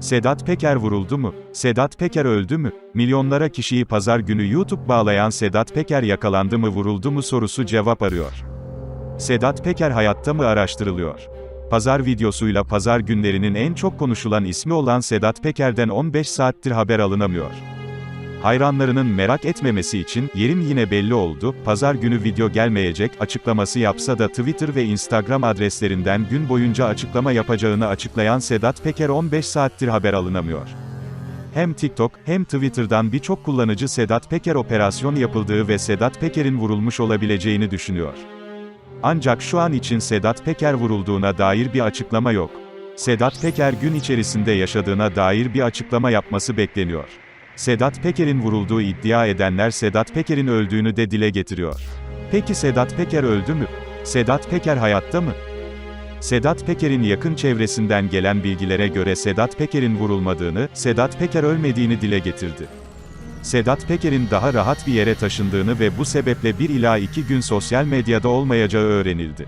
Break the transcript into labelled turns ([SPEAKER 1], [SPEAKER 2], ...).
[SPEAKER 1] Sedat Peker vuruldu mu? Sedat Peker öldü mü? Milyonlara kişiyi pazar günü YouTube bağlayan Sedat Peker yakalandı mı vuruldu mu sorusu cevap arıyor. Sedat Peker hayatta mı araştırılıyor? Pazar videosuyla pazar günlerinin en çok konuşulan ismi olan Sedat Peker'den 15 saattir haber alınamıyor. Hayranlarının merak etmemesi için, yerim yine belli oldu, pazar günü video gelmeyecek, açıklaması yapsa da Twitter ve Instagram adreslerinden gün boyunca açıklama yapacağını açıklayan Sedat Peker 15 saattir haber alınamıyor. Hem TikTok, hem Twitter'dan birçok kullanıcı Sedat Peker operasyon yapıldığı ve Sedat Peker'in vurulmuş olabileceğini düşünüyor. Ancak şu an için Sedat Peker vurulduğuna dair bir açıklama yok. Sedat Peker gün içerisinde yaşadığına dair bir açıklama yapması bekleniyor. Sedat Peker'in vurulduğu iddia edenler Sedat Peker'in öldüğünü de dile getiriyor. Peki Sedat Peker öldü mü? Sedat Peker hayatta mı? Sedat Peker'in yakın çevresinden gelen bilgilere göre Sedat Peker'in vurulmadığını, Sedat Peker ölmediğini dile getirdi. Sedat Peker'in daha rahat bir yere taşındığını ve bu sebeple bir ila iki gün sosyal medyada olmayacağı öğrenildi.